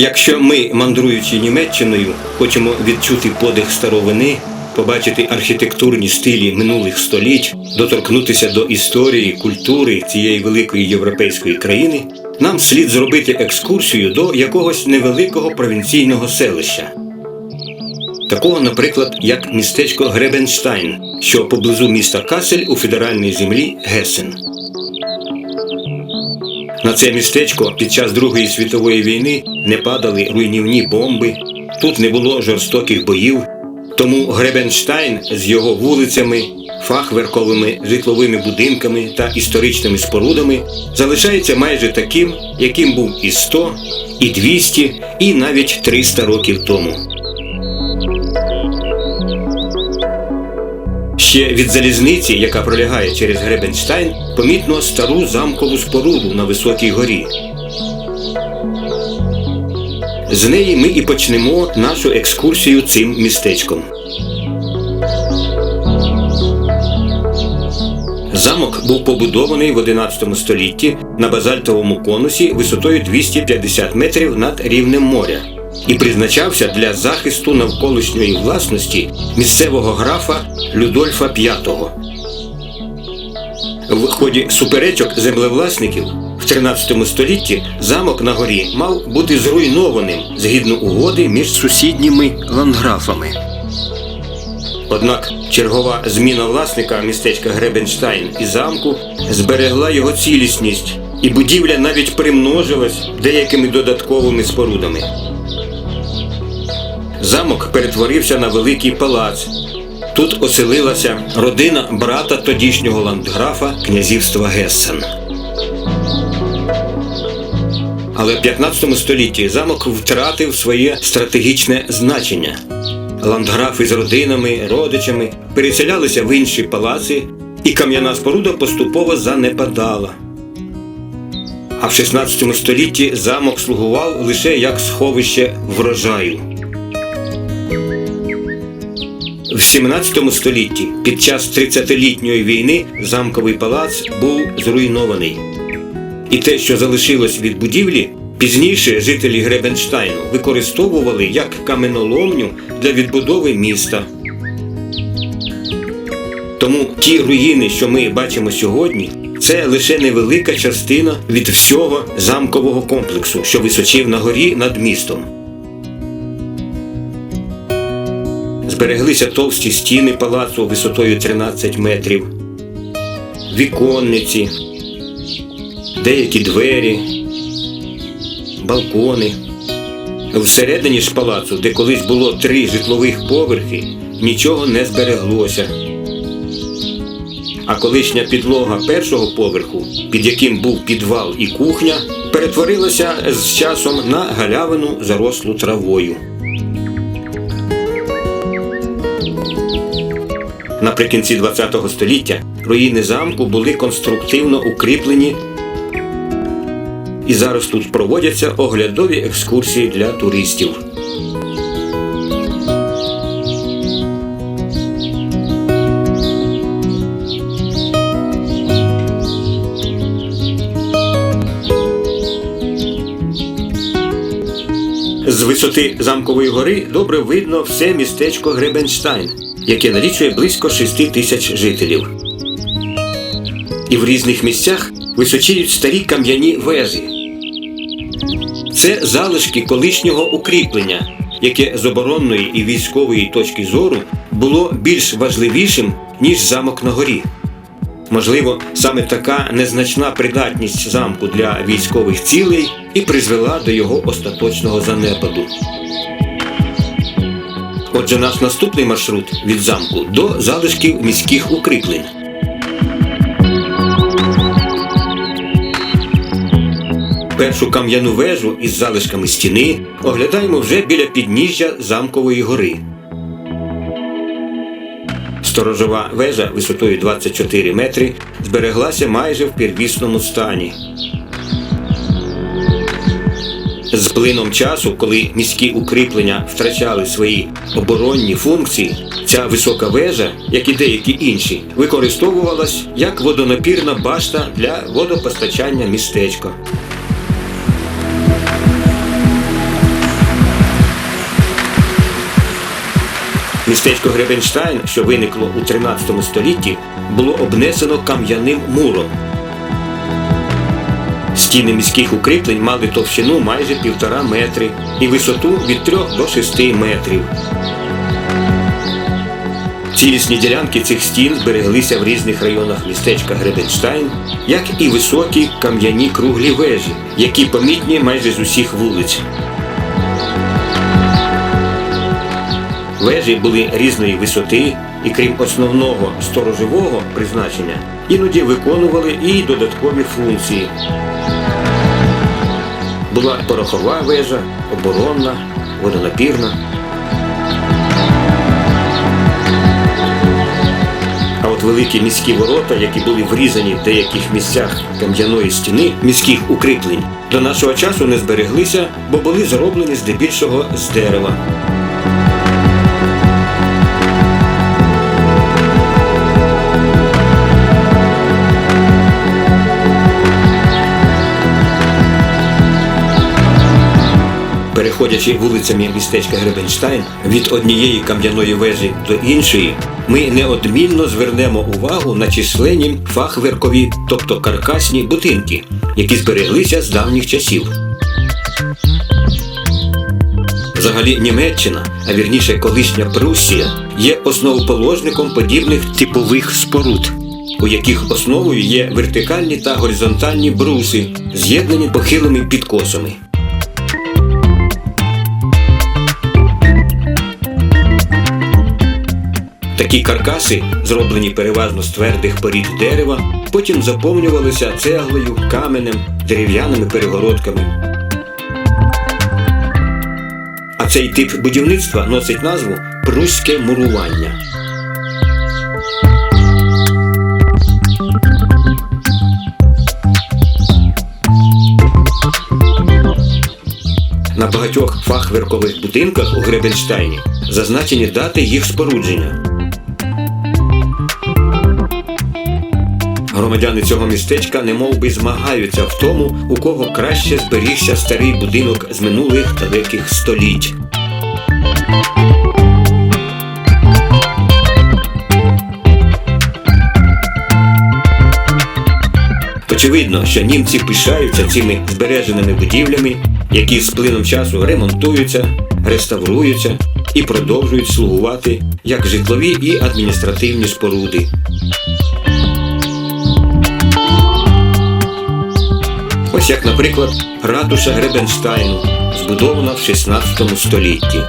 Якщо ми, мандруючи Німеччиною, хочемо відчути подих старовини, побачити архітектурні стилі минулих століть, доторкнутися до історії, культури цієї великої європейської країни, нам слід зробити екскурсію до якогось невеликого провінційного селища. Такого, наприклад, як містечко Гребенштайн, що поблизу міста Касель у федеральній землі Гесен. На це містечко під час Другої світової війни не падали руйнівні бомби, тут не було жорстоких боїв. Тому Гребенштайн з його вулицями, фахверковими житловими будинками та історичними спорудами залишається майже таким, яким був і 100, і 200, і навіть 300 років тому. Ще від залізниці, яка пролягає через Гребенштайн, помітно стару замкову споруду на високій горі. З неї ми і почнемо нашу екскурсію цим містечком. Замок був побудований в 11 столітті на базальтовому конусі висотою 250 метрів над рівнем моря і призначався для захисту навколишньої власності місцевого графа Людольфа V. В ході суперечок землевласників в 13 столітті замок на горі мав бути зруйнованим згідно угоди між сусідніми ландграфами. Однак чергова зміна власника містечка Гребенштайн і замку зберегла його цілісність, і будівля навіть примножилась деякими додатковими спорудами. Замок перетворився на великий палац. Тут оселилася родина брата тодішнього ландграфа князівства Гессен. Але в 15 столітті замок втратив своє стратегічне значення. Ландграфи з родинами, родичами переселялися в інші палаци, і кам'яна споруда поступово занепадала. А в 16 столітті замок слугував лише як сховище врожаю. В 17 столітті під час 30-літньої війни замковий палац був зруйнований. І те, що залишилось від будівлі, пізніше жителі Гребенштайну використовували як каменоломню для відбудови міста. Тому ті руїни, що ми бачимо сьогодні, це лише невелика частина від всього замкового комплексу, що височив на горі над містом. Збереглися товсті стіни палацу висотою 13 метрів, віконниці, деякі двері, балкони. Всередині ж палацу, де колись було три житлових поверхи, нічого не збереглося. А колишня підлога першого поверху, під яким був підвал і кухня, перетворилася з часом на галявину зарослу травою. Наприкінці ХХ століття руїни замку були конструктивно укріплені, і зараз тут проводяться оглядові екскурсії для туристів. З висоти замкової гори добре видно все містечко Гребенштайн, яке налічує близько 6 тисяч жителів. І в різних місцях височіють старі кам'яні вежі. Це залишки колишнього укріплення, яке з оборонної і військової точки зору було більш важливішим, ніж замок на горі. Можливо, саме така незначна придатність замку для військових цілей і призвела до його остаточного занепаду. Отже, наш наступний маршрут від замку до залишків міських укріплень. Першу кам'яну вежу із залишками стіни оглядаємо вже біля підніжжя замкової гори. Сторожова вежа висотою 24 метри збереглася майже в первісному стані. З плином часу, коли міські укріплення втрачали свої оборонні функції, ця висока вежа, як і деякі інші, використовувалась як водонапірна башта для водопостачання містечка. Містечко Гребенштайн, що виникло у 13 столітті, було обнесено кам'яним муром. Стіни міських укріплень мали товщину майже півтора метри і висоту від 3 до 6 метрів. Цілісні ділянки цих стін збереглися в різних районах містечка Гребенштайн, як і високі кам'яні круглі вежі, які помітні майже з усіх вулиць. Вежі були різної висоти і, крім основного сторожового призначення, іноді виконували і додаткові функції. Була порохова вежа, оборонна, водонапірна. А от великі міські ворота, які були врізані в деяких місцях кам'яної стіни міських укріплень, до нашого часу не збереглися, бо були зроблені здебільшого з дерева. Переходячи вулицями містечка Гребенштайн від однієї кам'яної вежі до іншої, ми неодмінно звернемо увагу на численні фахверкові, тобто каркасні будинки, які збереглися з давніх часів. Взагалі Німеччина, а вірніше колишня Пруссія, є основоположником подібних типових споруд, у яких основою є вертикальні та горизонтальні бруси, з'єднані похилими підкосами. Такі каркаси, зроблені переважно з твердих порід дерева, потім заповнювалися цеглою, каменем, дерев'яними перегородками. А цей тип будівництва носить назву пруське мурування. На багатьох фахверкових будинках у Гребенштайні зазначені дати їх спорудження. Громадяни цього містечка немов би змагаються в тому, у кого краще зберігся старий будинок з минулих далеких століть. Очевидно, що німці пишаються цими збереженими будівлями, які з плином часу ремонтуються, реставруються і продовжують слугувати як житлові і адміністративні споруди. Ось як, наприклад, ратуша Гребенштайну, збудована в 16 столітті.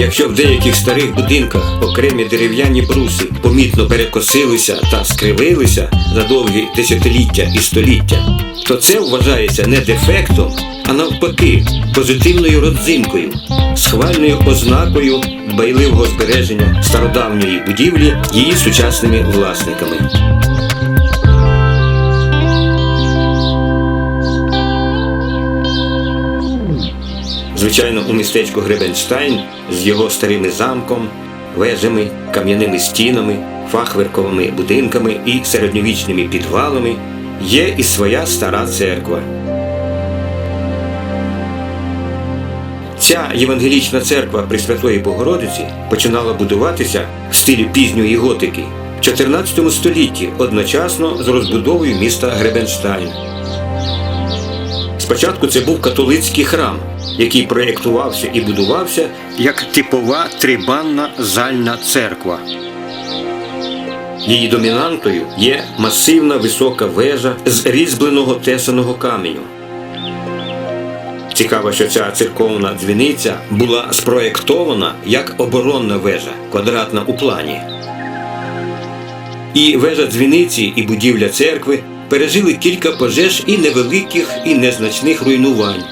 Якщо в деяких старих будинках окремі дерев'яні бруси помітно перекосилися та скривилися за довгі десятиліття і століття, то це вважається не дефектом, а навпаки, позитивною родзинкою, схвальною ознакою дбайливого збереження стародавньої будівлі її сучасними власниками. Звичайно, у містечку Гребенштайн з його старими замком, вежами, кам'яними стінами, фахверковими будинками і середньовічними підвалами є і своя стара церква. Ця євангелічна церква Пресвятої Богородиці починала будуватися в стилі пізньої готики в 14 столітті одночасно з розбудовою міста Гребенштайн. Спочатку це був католицький храм, який проєктувався і будувався як типова трибанна зальна церква. Її домінантою є масивна висока вежа з різьбленого тесаного каменю. Цікаво, що ця церковна дзвіниця була спроєктована як оборонна вежа, квадратна у плані. І вежа дзвіниці, і будівля церкви пережили кілька пожеж і невеликих, і незначних руйнувань.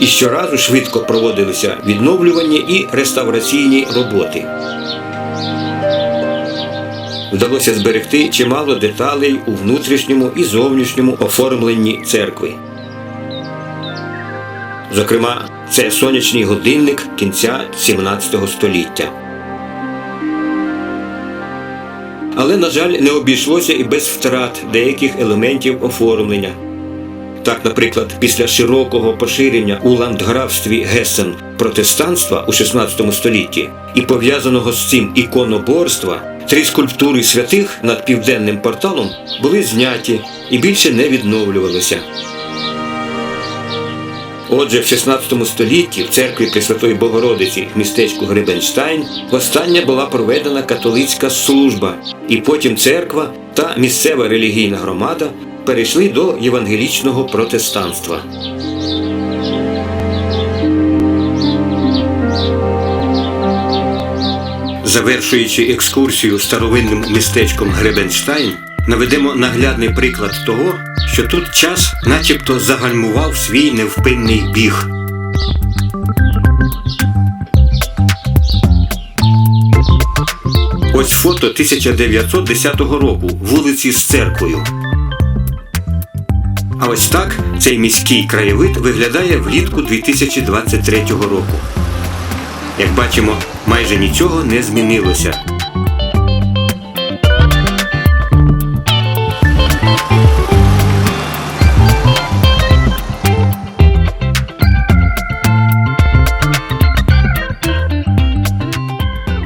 І щоразу швидко проводилися відновлювальні і реставраційні роботи. Вдалося зберегти чимало деталей у внутрішньому і зовнішньому оформленні церкви. Зокрема, це сонячний годинник кінця 17 століття. Але, на жаль, не обійшлося і без втрат деяких елементів оформлення. Так, наприклад, після широкого поширення у ландграфстві Гесен протестанства у XVI столітті і пов'язаного з цим іконоборства, три скульптури святих над південним порталом були зняті і більше не відновлювалися. Отже, в 16 столітті в церкві Пресвятої Богородиці в містечку Гребенштайн востаннє була проведена католицька служба, і потім церква та місцева релігійна громада перейшли до євангелічного протестанства. Завершуючи екскурсію старовинним містечком Гребенштайн, наведемо наглядний приклад того, що тут час начебто загальмував свій невпинний біг. Ось фото 1910 року вулиці з церквою. А ось так цей міський краєвид виглядає влітку 2023 року. Як бачимо, майже нічого не змінилося.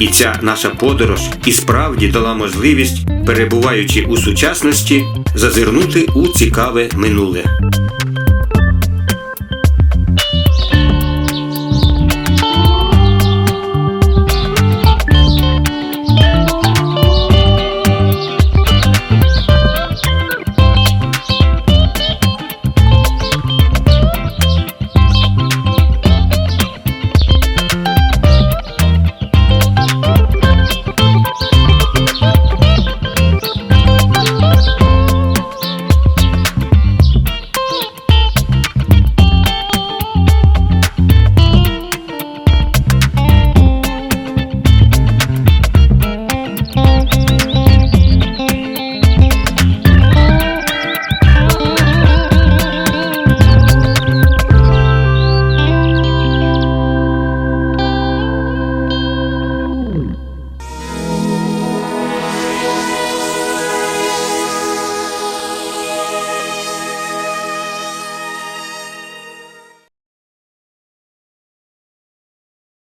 І ця наша подорож і справді дала можливість, перебуваючи у сучасності, зазирнути у цікаве минуле.